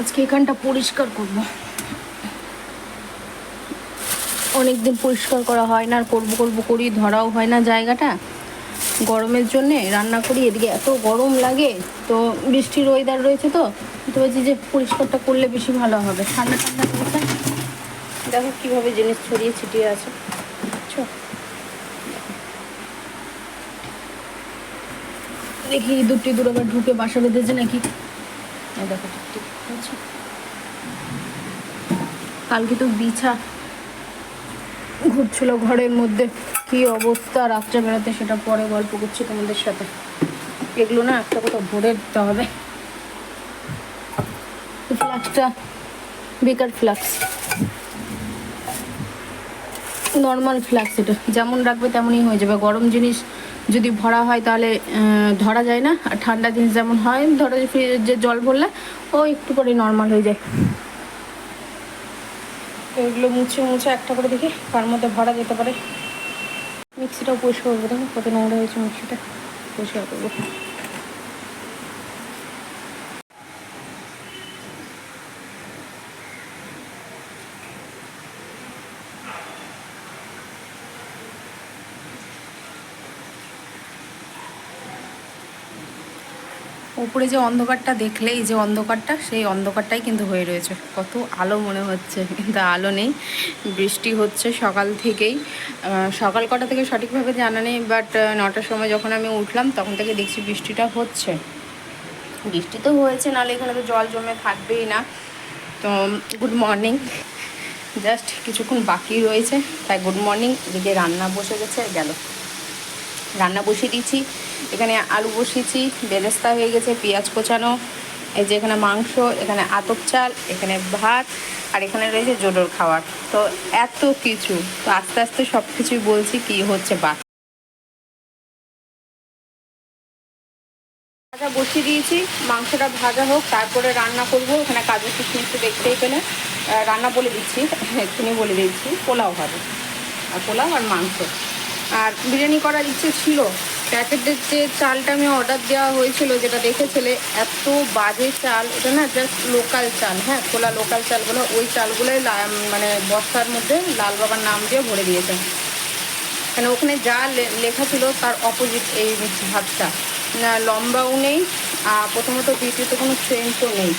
আজকে এখানটা পরিষ্কার করব। অনেকদিন পরিষ্কার করা হয় না, আর করব করব করি, ধরাও হয় না জায়গাটা। গরমের জন্যে রান্না করি, এদিকে এত গরম লাগে, তো বৃষ্টির ওয়েদার রয়েছে তো তো বলছি যে পরিষ্কারটা করলে বেশি ভালো হবে। ঠান্ডা ঠান্ডা রয়েছে। দেখো কীভাবে জিনিস ছড়িয়ে ছিটিয়ে আছে? দেখি দুটি দূর আবার ঢুকে বাসা বেঁধেছে নাকি? দেখো আছে কালকে তো বিছা ঘুরছিল ঘরের মধ্যে। কি অবস্থা? রাত্রে বেড়াতে সেটা পরে গল্প করছি তোমাদের সাথে। এগুলো না একটা কোথাও ভরে দিতে হবে। ফ্লাক্সটা, বেকার ফ্লাক্স। নর্মাল ফ্লাক্স এটা। যেমন রাখবে তেমনই হয়ে যাবে। গরম জিনিস যদি ভরা হয় তাহলে ধরা যায় না। আর ঠান্ডা জিনিস যেমন হয়, ধরো যে ফ্রিজে জল ভরলে, ও একটু পরে নর্মাল হয়ে যায়। তো এগুলো মুছে মুছে একটা করে দেখি তার মধ্যে ভরা যেতে পারে। মিক্সিটাও পরিষ্কার করব দেখো কত নোংরা হয়েছে মিক্সিটা। পরিষ্কার করব। উপরে যে অন্ধকারটা দেখলে এই যে অন্ধকারটা, সেই অন্ধকারটাই কিন্তু হয়ে রয়েছে। কত আলো মনে হচ্ছে, কিন্তু আলো নেই। বৃষ্টি হচ্ছে সকাল থেকেই। সকাল কটা থেকে সঠিকভাবে জানা নেই বাট নটার সময় যখন আমি উঠলাম, তখন থেকে দেখছি বৃষ্টিটা হচ্ছে। বৃষ্টি তো হয়েছে, নাহলে এখানে তো জল জমে থাকবেই না। তো গুড মর্নিং জাস্ট কিছুক্ষণ বাকি রয়েছে, তাই গুড মর্নিং এদিকে রান্না বসে গেছে, গেল। রান্না বসিয়ে দিয়েছি এখানে আলু বসিয়েছি, বেরেস্তা হয়ে গেছে, পেঁয়াজ কোচানো, এই যে এখানে মাংস, এখানে আতপ চাল, এখানে ভাত, আর এখানে রয়েছে জোডোর খাবার তো এত কিছু, তো আস্তে আস্তে সব কিছুই বলছি কি হচ্ছে বা ভাজা বসিয়ে দিয়েছি, মাংসটা ভাজা হোক, তারপরে রান্না করব, এখানে কাজু কিশমিশ তো দেখতেই পেলে। রান্না বলে দিচ্ছি, এক্ষুনি বলে দিচ্ছি, পোলাও হবে। আর পোলাও আর মাংস। আর বিরিয়ানি করার ইচ্ছে ছিল প্যাকেটের যে চালটা আমি অর্ডার দেওয়া হয়েছিল, যেটা দেখেছিলে, এত বাজে চাল। এটা না জাস্ট লোকাল চাল হ্যাঁ খোলা লোকাল চালগুলো ওই চালগুলোই মানে বস্তার মধ্যে লাল বাবার নাম দিয়ে ভরে দিয়েছে। কেন ওখানে যা লেখা ছিল তার অপোজিট এই ভাতটা। না, লম্বাও নেই, আর প্রথমত দ্বিতীয়ত কোনো স্ট্রেংথও নেই।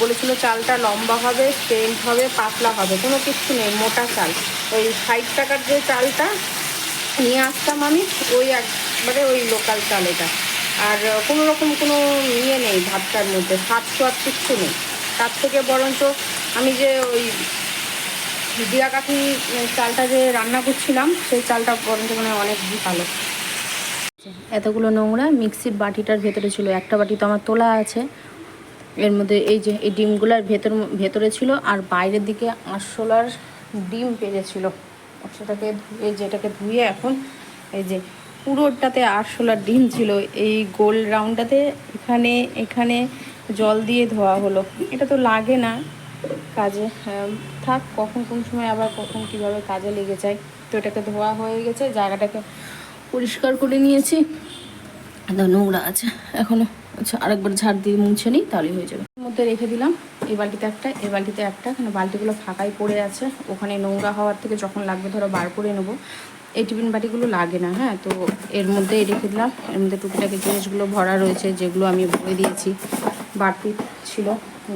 বলেছিল চালটা লম্বা হবে স্ট্রেংথ হবে, পাতলা হবে, কোনো কিছু নেই, মোটা চাল। ওই ষাট টাকার যে চালটা, নিয়ে আসতাম আমি, ওই একবারে ওই লোকাল চাল এটা। আর কোনো রকম কোনো ইয়ে নেই ভাতটার মধ্যে, স্বাদ সোয়াদ কিচ্ছু নেই। তার থেকে বরঞ্চ আমি যে ওই দিয়া কাঠি চালটা যে রান্না করছিলাম, সেই চালটা বরঞ্চ মানে অনেক ভালো। এতগুলো নোংরা মিক্সির বাটিটার ভেতরে ছিল, একটা বাটি তো আমার তোলা আছে। এর মধ্যে এই যে, এই ডিমগুলার ভেতর, ভেতরে ছিল, আর বাইরের দিকে আরশোলার ডিম পেরেছিল। সেটাকে ধুয়ে, যেটাকে ধুয়ে এখন, এই যে পুরোটাতে আরশোলার ডিম ছিল। এই গোল রাউন্ডটাতে এখানে এখানে জল দিয়ে ধোয়া হলো। এটা তো লাগে না কাজে। আহ, থাক কখন কোন সময় আবার কখন কীভাবে কাজে লেগে যায়। তো এটাকে ধোয়া হয়ে গেছে জায়গাটাকে পরিষ্কার করে নিয়েছি। নোংরা আছে। এখনও আচ্ছা আরেকবার ঝাড় দিয়ে মুছে নিই তাহলেই হয়ে যাবে। মধ্যে রেখে দিলাম। এই বালতিতে একটা এই বালতিতে একটা। এখানে বালতিগুলো ফাঁকাই পড়ে আছে। ওখানে নোংরা হওয়ার থেকে যখন লাগবে ধরো বার করে নেব। এই টিফিন বাটিগুলো লাগে না হ্যাঁ? তো এর মধ্যে রেখে দিলাম। এর মধ্যে টুকিটাকি জিনিসগুলো ভরা রয়েছে, যেগুলো আমি ভরে দিয়েছি। বাড়তি ছিল,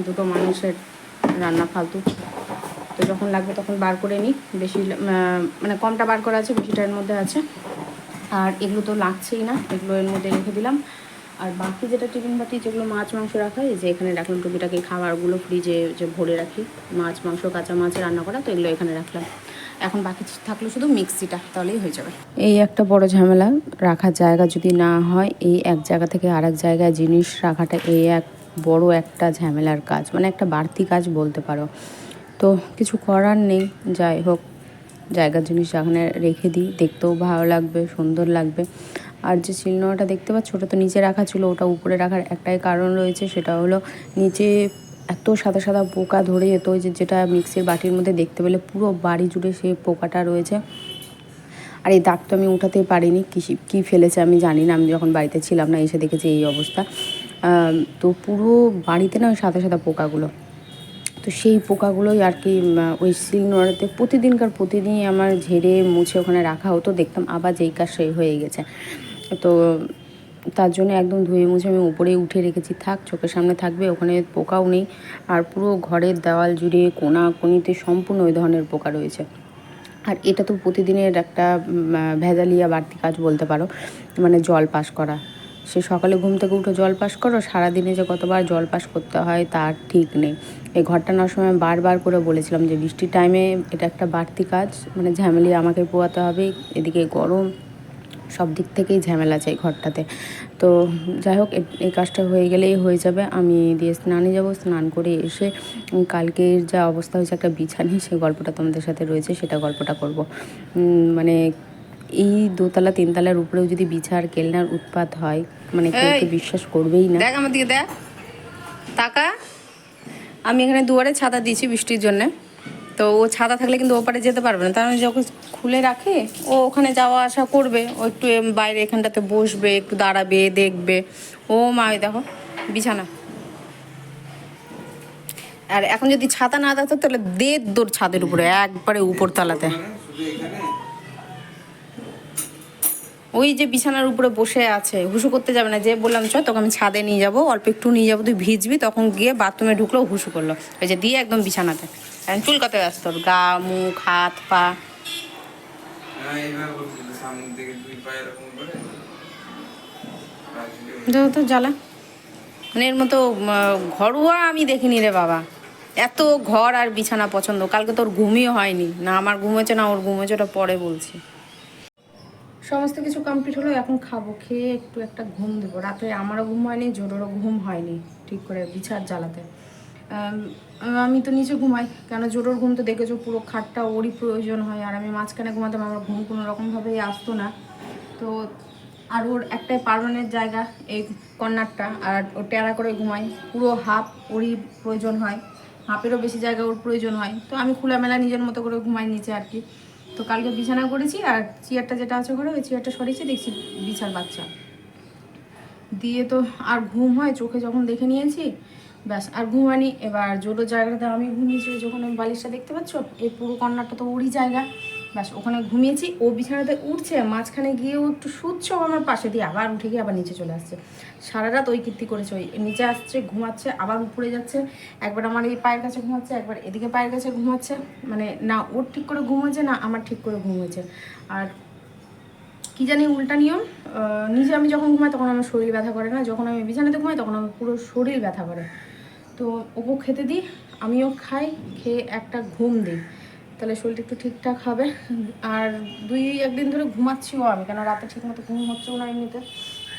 দুটো মানুষের রান্না ফালতু। তো যখন লাগবে তখন বার করে নিই। বেশি মানে কমটা বার করা আছে বেশিটা এর মধ্যে আছে। আর এগুলো তো লাগছেই না, এগুলো এর মধ্যে রেখে দিলাম। আর বাকি যেটা টিফিন বাটি, যেগুলো মাছ, মাংস রাখা হয় যে এখানে রাখলাম টুকিটাকি খাবারগুলো ফ্রিজে যে ভরে রাখি, মাছ, মাংস, কাঁচা মাছ রান্না করা, তো এগুলো এখানে রাখলাম। এখন বাকি থাকল শুধু মিক্সিটা, তাহলেই হয়ে যাবে। এই একটা বড় ঝামেলা, রাখার জায়গা যদি না হয়, এই এক জায়গা থেকে আরেক জায়গায় জিনিস রাখাটা এই এক বড় একটা ঝামেলার কাজ মানে একটা বাড়তি কাজ বলতে পারো। তো কিছু করার নেই, যাই হোক, জায়গার জিনিস যেখানে রেখে দিই, দেখতেও ভালো লাগবে, সুন্দর লাগবে। আর যে চিলনোটা দেখতে পাচ্ছ, ওটা তো নিচে রাখা ছিল, ওটা উপরে রাখার একটাই কারণ রয়েছে, সেটা হলো নিচে এত সাদা সাদা পোকা ধরে যেত যে যেটা মিক্সির বাটির মধ্যে দেখতে পেলে পুরো বাড়ি জুড়ে সেই পোকাটা রয়েছে। আর এই দাগ তো আমি উঠাতেই পারিনি, কী কী ফেলেছে আমি জানি না, আমি যখন বাড়িতে ছিলাম না এসে দেখেছি এই অবস্থা। তো পুরো বাড়িতে না ওই সাদা সাদা পোকাগুলো। তো সেই পোকাগুলোই আর কি ওই সিল নোড়াতে প্রতিদিনকার প্রতিদিনই আমার ঝেড়ে মুছে ওখানে রাখা হতো, দেখতাম আবার যেই কাজ সেই হয়ে গেছে। তো তার জন্য একদম ধুয়ে মুছে আমি উপরে উঠে রেখেছি। থাক, চোখের সামনে থাকবে, ওখানে পোকাও নেই। আর পুরো ঘরের দেওয়াল জুড়ে, কোনা কোনিতে সম্পূর্ণ ওই ধরনের পোকা রয়েছে। আর এটা তো প্রতিদিনের একটা ভেজালিয়া বাড়তি কাজ বলতে পারো। মানে জল পাস করা। সে সকালে ঘুম থেকে উঠে জল পাস করো, সারাদিনে যে কতবার জল পাস করতে হয় তার ঠিক নেই। এই ঘরটা নেওয়ার সময় বারবার করে বলেছিলাম যে বৃষ্টির টাইমে এটা একটা বাড়তি কাজ মানে ঝামেলি আমাকে পোয়াতে হবে। এদিকে গরম সব দিক থেকেই ঝামেলা চাই ঘরটাতে। তো যাই হোক এই কাজটা হয়ে গেলেই হয়ে যাবে। আমি দিয়ে স্নানে যাব স্নান করে এসে কালকের যা অবস্থা হয়েছে একটা বিছানি সেই গল্পটা তোমাদের সাথে রয়েছে সেটা গল্পটা করব। মানে এই দোতলা তিনতলার উপরেও যদি বিছার কেলনার উৎপাত হয় মানে কেউ তো বিশ্বাস করবেই না। দেখ আমার দিকে দেখ। টাকা আমি এখানে দুয়ারে ছাতা দিয়েছি বৃষ্টির জন্য। তো ও ছাতা থাকলে কিন্তু ওপারে যেতে পারবে না। তার মানে যখন খুলে রাখে, ও ওখানে যাওয়া আসা করবে। ও একটু বাইরে এখানটাতে বসবে, একটু দাঁড়াবে, দেখবে। ও মা দেখো, বিছানা। আর এখন যদি ছাতা না থাকতো, তাহলে দেড় দৌড় ছাদের উপরে, একবারে উপর তলাতে। ওই যে বিছানার উপরে বসে আছে হুসু করতে যাবে না যে বললাম চ তোকে আমি ছাদে নিয়ে যাব অল্প একটু নিয়ে যাব তুই ভিজবি। তখন গিয়ে বাথরুমে ঢুকলো হুসু করল। ওই যে দিয়ে একদম বিছানাতে। এখন চুলকাতে ব্যস্ত গা মুখ হাত পা। হ্যাঁ, তো জ্বালা। মানে এর মতো ঘরোয়া আমি দেখিনি রে বাবা। এত ঘর আর বিছানা পছন্দ। কালকে তোর ঘুমই হয়নি। না আমার ঘুমেছে না ওর ঘুমেছে ওটা পরে বলছি। সমস্ত কিছু কমপ্লিট হলো, এখন খাব, খেয়ে একটু একটা ঘুম দেবো। রাতে আমারও ঘুম হয়নি, জোরেরও ঘুম হয়নি, ঠিক করে বিছার জ্বালাতে। আমি তো নিচে ঘুমাই, কেন জোরের ঘুম তো দেখেছ, পুরো খাটটা ওরই প্রয়োজন হয়, আর আমি মাঝখানে ঘুমাতাম, আমার ঘুম কোনো রকমভাবেই আসতো না। তো আর ওর একটাই পারমানেন্ট জায়গা, এই কর্নারটা আর ও টেরা করে ঘুমাই পুরো হাফ ওরই প্রয়োজন হয়, হাফেরও বেশি জায়গা ওর প্রয়োজন হয়। তো আমি খোলামেলা নিজের মতো করে ঘুমাই নিচে আর কি। তো কালকে বিছানা করেছি আর চেয়ারটা যেটা আছে ঘরে, ওই চেয়ারটা সরিয়েছি দেখছি বিছার বাচ্চা। দিয়ে তো আর ঘুম হয়, চোখে যখন দেখে নিয়েছি, ব্যাস, আর ঘুমানি। এবার জোরো জায়গাটাতে আমি ঘুমিয়েছি যখন আমি বালিশটা দেখতে পাচ্ছ? এই পুরো কন্যাটা তো ওরই জায়গা। ব্যাস, ওখানে ঘুমিয়েছি, ও বিছানাতে উঠছে, মাঝখানে গিয়ে ও একটু শুচ্ছে, ও আমার পাশে দিয়ে আবার উঠে গিয়ে আবার নিচে চলে আসছে। সারা রাত ওই কীর্তি করেছে, ওই নিচে আসছে, ঘুমাচ্ছে, আবার উপরে যাচ্ছে, একবার আমার এই পায়ের কাছে ঘুমাচ্ছে, একবার এদিকে পায়ের কাছে ঘুমাচ্ছে মানে না ওর ঠিক করে ঘুম হয়েছে না আমার ঠিক করে ঘুম হয়েছে আর কি জানি উল্টা নিয়ম নিজে আমি যখন ঘুমাই তখন আমার শরীর ব্যথা করে না, যখন আমি বিছানাতে ঘুমাই তখন আমার পুরো শরীর ব্যথা করে। তো ওকে খেতে দিই, আমিও খাই, খেয়ে একটা ঘুম দিই। তাহলে শরীরটা একটু ঠিকঠাক হবে। আর দুই, একদিন ধরে ঘুমাচ্ছিও আমি কেন রাতে ঠিক মতো ঘুম হচ্ছেও না এমনিতে।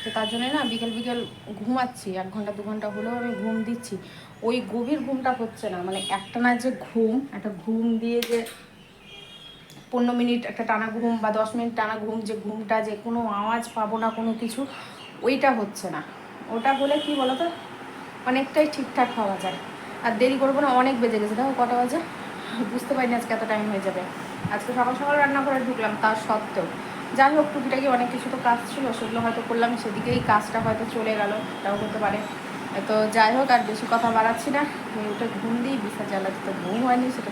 তো তার জন্য না বিকেল বিকেল ঘুমাচ্ছি, এক ঘণ্টা, দু ঘণ্টা হলেও আমি ঘুম দিচ্ছি। ওই গভীর ঘুমটা হচ্ছে না মানে একটা না যে ঘুম, একটা ঘুম দিয়ে যে পনেরো মিনিট একটা টানা ঘুম বা দশ মিনিট টানা ঘুম, যে ঘুমটা, যে কোনো আওয়াজ পাবো না কোনো কিছু, ওইটা হচ্ছে না। ওটা হলে কি বলতো? অনেকটাই ঠিকঠাক হওয়া যায়। আর দেরি করব না, অনেক বেজে গেছে। দেখো কটা বাজে? বুঝতে পারিনি আজকে এত টাইম হয়ে যাবে। আজকে সকাল সকাল রান্না করে ঢুকলাম তার সত্ত্বেও। যাই হোক, টুকিটাকি অনেক কিছু তো কাজ ছিল, সেগুলো হয়তো করলাম, সেদিকেই কাজটা হয়তো চলে গেল এটাও হতে পারে। তো যাই হোক, আর বেশি কথা বাড়াচ্ছি না। উঠে ঘুম দিই বিছার জ্বালাতে তো ঘুম হয়নি, সেটা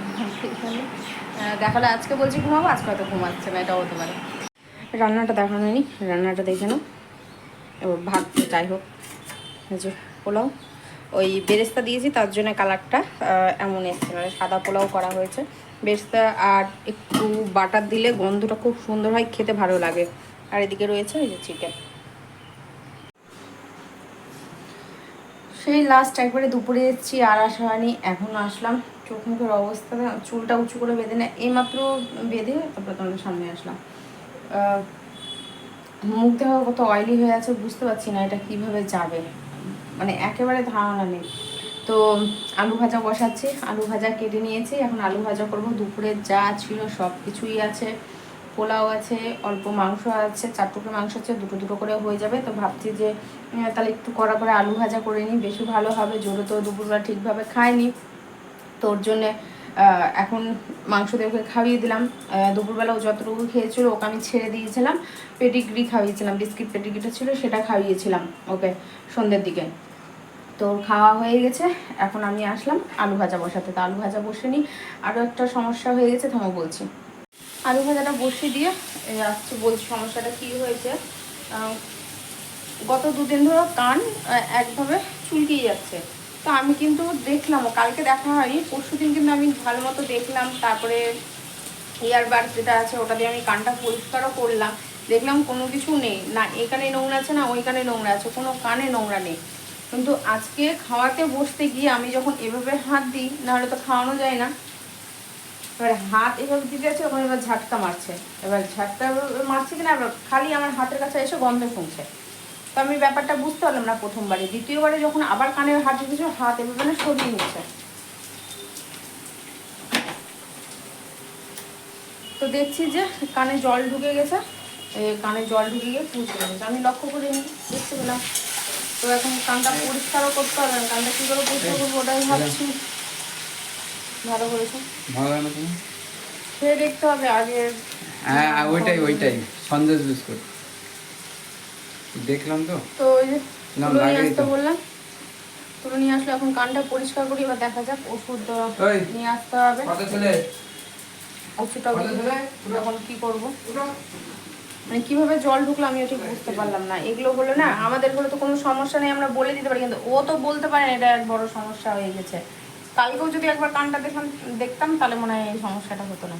দেখালে আজকে বলছি ঘুমাবো, আজকে হয়তো ঘুমাচ্ছে না, এটাও হতে পারে। রান্নাটা দেখানো হয়নি, রান্নাটা দেখে নাও। এবার ভাত, যাই হোক যে পোলাও। ওই বেরেস্তা দিয়েছি, তার জন্য কালারটা এমন এসছে মানে সাদা পোলাও করা হয়েছে। বেরেস্তা আর একটু বাটার দিলে গন্ধটা খুব সুন্দর হয়, খেতে ভালো লাগে। আর এদিকে রয়েছে ওই যে চিকেন সেই লাস্ট একবারে দুপুরে এসেছি, আর আসা হয়নি, এখন আসলাম। চোখ মুখের অবস্থা, চুলটা উঁচু করে বেঁধে নেয় এইমাত্র বেঁধে তারপরে তোমাদের সামনে আসলাম। মুখ দেখা কত অয়েলি হয়ে আছে, বুঝতে পারছি না, এটা কীভাবে যাবে। মানে একেবারে ধারণা নেই। তো আলু ভাজা বসাচ্ছি, আলু ভাজা কেটে নিয়েছি। এখন আলু ভাজা করব। দুপুরে যা ছিল সব কিছুই আছে। পোলাও আছে, অল্প মাংস আছে, চার টুকরো মাংস আছে, দুটো দুটো করে হয়ে যাবে। তো ভাবছি যে তাহলে একটু করা করে আলু ভাজা করে নিই। বেশি ভালো হবে, জোরে তো দুপুরবেলা ঠিকভাবে খায়নি তোর জন্যে এখন মাংস দিয়ে ওকে খাইয়ে দিলাম। দুপুরবেলা ও যতটুকু খেয়েছিল ওকে আমি ছেড়ে দিয়েছিলাম। পেটিগ্রি খাইয়েছিলাম, বিস্কিট পেটিগ্রিটা ছিল সেটা খাইয়েছিলাম ওকে সন্ধ্যের দিকে। তো খাওয়া হয়ে গেছে, এখন আমি আসলাম আলু ভাজা বসাতে। তো আলু ভাজা বসে নিই আরও একটা সমস্যা হয়ে গেছে, থামো বলছি। আলু ভাজাটা বসিয়ে দিয়ে আসছে, বলছি সমস্যাটা কী হয়েছে? গত দুদিন ধরো কান একভাবে চুলকিয়ে যাচ্ছে। তো আমি কিন্তু দেখলাম কালকে দেখা হয়নি পরশু দিন কিন্তু আমি ভালো মতো দেখলাম, তারপরে ইয়ারবাড যেটা আছে ওটা দিয়ে আমি কানটা পরিষ্কারও করলাম, দেখলাম কোনো কিছু নেই, না এখানে নোংরা আছে, না ওইখানে নোংরা আছে, কোনো কানে নোংরা নেই। কিন্তু আজকে খাওয়াতে বসতে গিয়ে আমি যখন এভাবে হাত দিই, নাহলে তো খাওয়ানো যায় না। এবার হাত এভাবে দিতে আছে ওখানে এবার ঝাটকা মারছে, এবার ঝাটকা মারছে কিনা, এবার খালি আমার হাতের কাছে এসে গন্ধ শুনছে। তো আমি ব্যাপারটা বুঝতে পারলাম না প্রথমবারে। দ্বিতীয়বারে যখন আবার কানের হাত দিতেছে হাত এভাবে না সরিয়ে নিচ্ছে। তো দেখছি যে কানে জল ঢুকে গেছে। কানে জল ঢুকে গিয়ে পুষে গেছে। আমি লক্ষ্য করিনি দেখতে পেলাম। তো এখন কানটা পরিষ্কারও করতে হবে। না কানটা কী করে পরিষ্কার করব ওটাই ভাবছি। ভালো করেছ। ভালো না তুমি খেয়ে দেখতে হবে আগে। হ্যাঁ, ওইটাই ওইটাই। সন্দেশ বিস্কুট দেখলাম তো। তো ওই যে না, তুলে নিয়ে আসতে তো। বললাম। তুলে নিয়ে আসলে এখন কানটা পরিষ্কার করি এবার দেখা যাক ওষুধ। নিয়ে আসতে হবে। ওষুধটা এখন কি করব? মানে কীভাবে জল ঢুকলো আমি ঠিক বুঝতে পারলাম না। এগুলো হলো না আমাদের হলে তো কোনো সমস্যা নেই আমরা বলে দিতে পারি কিন্তু ও তো বলতে পারে না, এটা এক বড় সমস্যা হয়ে গেছে। কালকেও যদি একবার কানটা দেখলাম দেখতাম তাহলে মনে হয় এই সমস্যাটা হতো না।